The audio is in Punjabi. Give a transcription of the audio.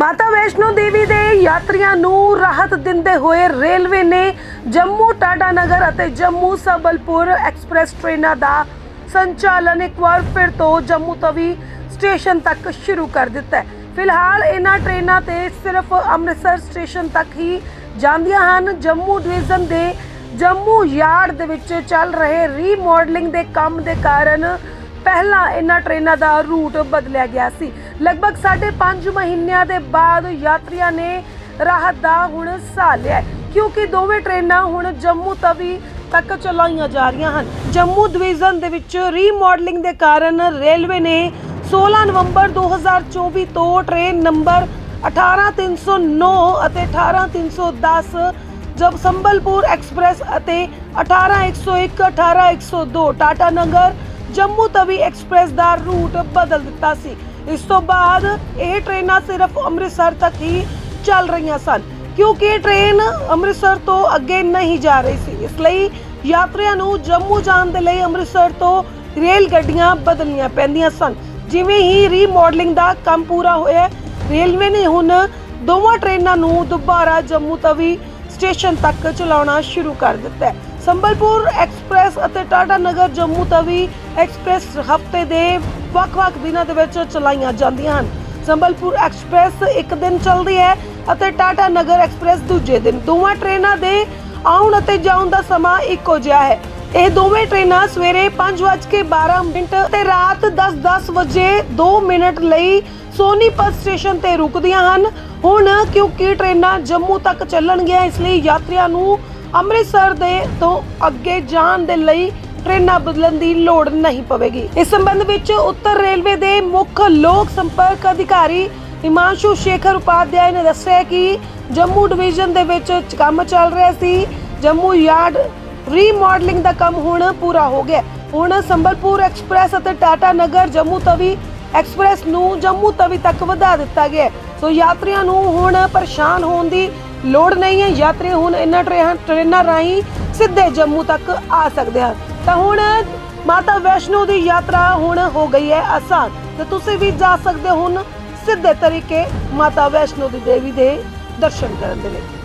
ਮਾਤਾ ਵੈਸ਼ਨੋ ਦੇਵੀ ਦੇ ਯਾਤਰੀਆਂ ਨੂੰ ਰਾਹਤ ਦਿੰਦੇ ਹੋਏ ਰੇਲਵੇ ਨੇ ਜੰਮੂ ਟਾਟਾ ਨਗਰ ਅਤੇ ਜੰਮੂ ਸਬਲਪੁਰ ਐਕਸਪ੍ਰੈਸ ਟ੍ਰੇਨਾਂ ਦਾ ਸੰਚਾਲਨ ਇੱਕ ਵਾਰ ਫਿਰ ਤੋਂ ਜੰਮੂ ਤਵੀ ਸਟੇਸ਼ਨ ਤੱਕ ਸ਼ੁਰੂ ਕਰ ਦਿੱਤਾ ਹੈ। ਫਿਲਹਾਲ ਇਹਨਾਂ ਟ੍ਰੇਨਾਂ ਤੇ ਸਿਰਫ ਅੰਮ੍ਰਿਤਸਰ ਸਟੇਸ਼ਨ ਤੱਕ ਹੀ ਜਾਂਦੀਆਂ ਹਨ। ਜੰਮੂ ਡਿਵੀਜ਼ਨ ਦੇ ਜੰਮੂ ਯਾਰਡ ਦੇ ਵਿੱਚ ਚੱਲ ਰਹੇ ਰੀਮਾਡਲਿੰਗ ਦੇ ਕੰਮ ਦੇ ਕਾਰਨ ਪਹਿਲਾਂ ਇਹਨਾਂ ਟ੍ਰੇਨਾਂ ਦਾ ਰੂਟ ਬਦਲਿਆ ਗਿਆ ਸੀ। ਲਗਭਗ 5.5 ਮਹੀਨਿਆਂ ਦੇ ਬਾਅਦ ਯਾਤਰੀਆਂ ਨੇ ਰਾਹਤ ਦਾ ਹੁਣ ਸਾਹ ਲਿਆ ਕਿਉਂਕਿ ਦੋਵੇਂ ਟ੍ਰੇਨਾਂ ਹੁਣ ਜੰਮੂ ਤਵੀ ਤੱਕ ਚਲਾਈਆਂ ਜਾ ਰਹੀਆਂ ਹਨ। ਜੰਮੂ ਡਿਵੀਜ਼ਨ ਦੇ ਵਿੱਚ ਰੀਮਾਡਲਿੰਗ ਦੇ ਕਾਰਨ ਰੇਲਵੇ ਨੇ 16 ਨਵੰਬਰ 2024 ਤੋਂ ਟ੍ਰੇਨ ਨੰਬਰ 18309 ਅਤੇ 18310 ਜਬ ਸੰਬਲਪੁਰ ਐਕਸਪ੍ਰੈਸ ਅਤੇ 18101 18102 ਟਾਟਾ ਨਗਰ ਜੰਮੂ ਤਵੀ ਐਕਸਪ੍ਰੈਸ ਦਾ ਰੂਟ ਬਦਲ ਦਿੱਤਾ ਸੀ। ਇਸ ਤੋਂ ਬਾਅਦ ਇਹ ਟ੍ਰੇਨਾਂ ਸਿਰਫ ਅੰਮ੍ਰਿਤਸਰ ਤੱਕ ਹੀ ਚੱਲ ਰਹੀਆਂ ਸਨ, ਕਿਉਂਕਿ ਇਹ ਟ੍ਰੇਨ ਅੰਮ੍ਰਿਤਸਰ ਤੋਂ ਅੱਗੇ ਨਹੀਂ ਜਾ ਰਹੀ ਸੀ। ਇਸ ਲਈ ਯਾਤਰੀਆਂ ਨੂੰ ਜੰਮੂ ਜਾਣ ਦੇ ਲਈ ਅੰਮ੍ਰਿਤਸਰ ਤੋਂ ਰੇਲ ਗੱਡੀਆਂ ਬਦਲਣੀਆਂ ਪੈਂਦੀਆਂ ਸਨ। ਜਿਵੇਂ ਹੀ ਰੀਮਾਡਲਿੰਗ ਦਾ ਕੰਮ ਪੂਰਾ ਹੋਇਆ, ਰੇਲਵੇ ਨੇ ਹੁਣ ਦੋਵਾਂ ਟ੍ਰੇਨਾਂ ਨੂੰ ਦੁਬਾਰਾ ਜੰਮੂ ਤਵੀ ਸਟੇਸ਼ਨ ਤੱਕ ਚਲਾਉਣਾ ਸ਼ੁਰੂ ਕਰ ਦਿੱਤਾ ਹੈ। ਸੰਬਲਪੁਰ ਐਕਸਪ੍ਰੈਸ ਅਤੇ ਟਾਟਾ ਨਗਰ ਜੰਮੂ ਤਵੀ ਐਕਸਪ੍ਰੈਸ ਹਫ਼ਤੇ ਦੇ ਵੱਖ-ਵੱਖ ਦਿਨਾਂ ਦੇ ਵਿੱਚ ਚਲਾਈਆਂ ਜਾਂਦੀਆਂ ਹਨ। ਸੰਬਲਪੁਰ ਐਕਸਪ੍ਰੈਸ ਇੱਕ ਦਿਨ ਚੱਲਦੀ ਹੈ ਅਤੇ ਟਾਟਾ ਨਗਰ ਐਕਸਪ੍ਰੈਸ ਦੂਜੇ ਦਿਨ। ਦੋਵਾਂ ਟ੍ਰੇਨਾਂ ਦੇ ਆਉਣ ਅਤੇ ਜਾਣ ਦਾ ਸਮਾਂ ਇੱਕੋ ਜਿਹਾ ਹੈ। ਇਹ ਦੋਵੇਂ ਟ੍ਰੇਨਾਂ ਸਵੇਰੇ 5:12 ਮਿੰਟ ਤੇ ਰਾਤ 10:10 ਵਜੇ 2 ਮਿੰਟ ਲਈ ਸੋਨੀਪਤ ਸਟੇਸ਼ਨ ਤੇ ਰੁਕਦੀਆਂ ਹਨ। ਹੁਣ ਕਿਉਂਕਿ ਟ੍ਰੇਨਾਂ ਜੰਮੂ ਤੱਕ ਚੱਲਣਗੀਆਂ, ਇਸ ਲਈ ਯਾਤਰੀਆਂ ਨੂੰ ਅੰਮ੍ਰਿਤਸਰ ਦੇ ਤੋਂ ਅੱਗੇ ਜਾਣ ਦੇ ਲਈ ਟ੍ਰੇਨਾਂ ਬਦਲਣ ਦੀ ਲੋੜ ਨਹੀਂ ਪਵੇਗੀ। ਇਸ ਸੰਬੰਧ ਵਿੱਚ ਉੱਤਰ ਰੇਲਵੇ ਦੇ ਮੁੱਖ ਲੋਕ ਸੰਪਰਕ ਅਧਿਕਾਰੀ ਹਿਮਾਂਸ਼ੂ ਸ਼ੇਖਰ ਉਪਾਧਿਆਏ ਨੇ ਦੱਸਿਆ ਕਿ ਜੰਮੂ ਡਿਵੀਜ਼ਨ ਦੇ ਵਿੱਚ ਕੰਮ ਚੱਲ ਰਿਹਾ ਸੀ। ਜੰਮੂ ਯਾਰਡ ਰੀਮਾਡਲਿੰਗ ਦਾ ਕੰਮ ਹੁਣ ਪੂਰਾ ਹੋ ਗਿਆ। ਹੁਣ ਸੰਬਲਪੁਰ ਐਕਸਪ੍ਰੈਸ ਅਤੇ ਟਾਟਾ ਨਗਰ ਜੰਮੂ ਤਵੀ ਐਕਸਪ੍ਰੈਸ ਨੂੰ ਜੰਮੂ ਤਵੀ ਤੱਕ ਵਧਾ ਦਿੱਤਾ ਗਿਆ ਸੋ ਯਾਤਰੀਆਂ ਨੂੰ ਹੁਣ ਪਰੇਸ਼ਾਨ ਹੋਣ ਦੀ ਲੋੜ ਨਹੀਂ ਹੈ। ਯਾਤਰੀ ਹੁਣ ਇਹਨਾਂ ਟ੍ਰੇਨ- ਟ੍ਰੇਨਾਂ ਰਾਹੀਂ ਸਿੱਧੇ ਜੰਮੂ ਤੱਕ ਆ ਸਕਦੇ ਹਨ। ਤਾਂ ਹੁਣ ਮਾਤਾ ਵੈਸ਼ਨੋ ਦੀ ਯਾਤਰਾ ਹੁਣ ਹੋ ਗਈ ਹੈ ਆਸਾਨ। ਤੇ ਤੁਸੀਂ ਵੀ ਜਾ ਸਕਦੇ ਹੋ ਹੁਣ ਸਿੱਧੇ ਤਰੀਕੇ ਮਾਤਾ ਵੈਸ਼ਨੋ ਦੀ ਦੇਵੀ ਦੇ ਦਰਸ਼ਨ ਕਰਨ ਦੇ ਲਈ।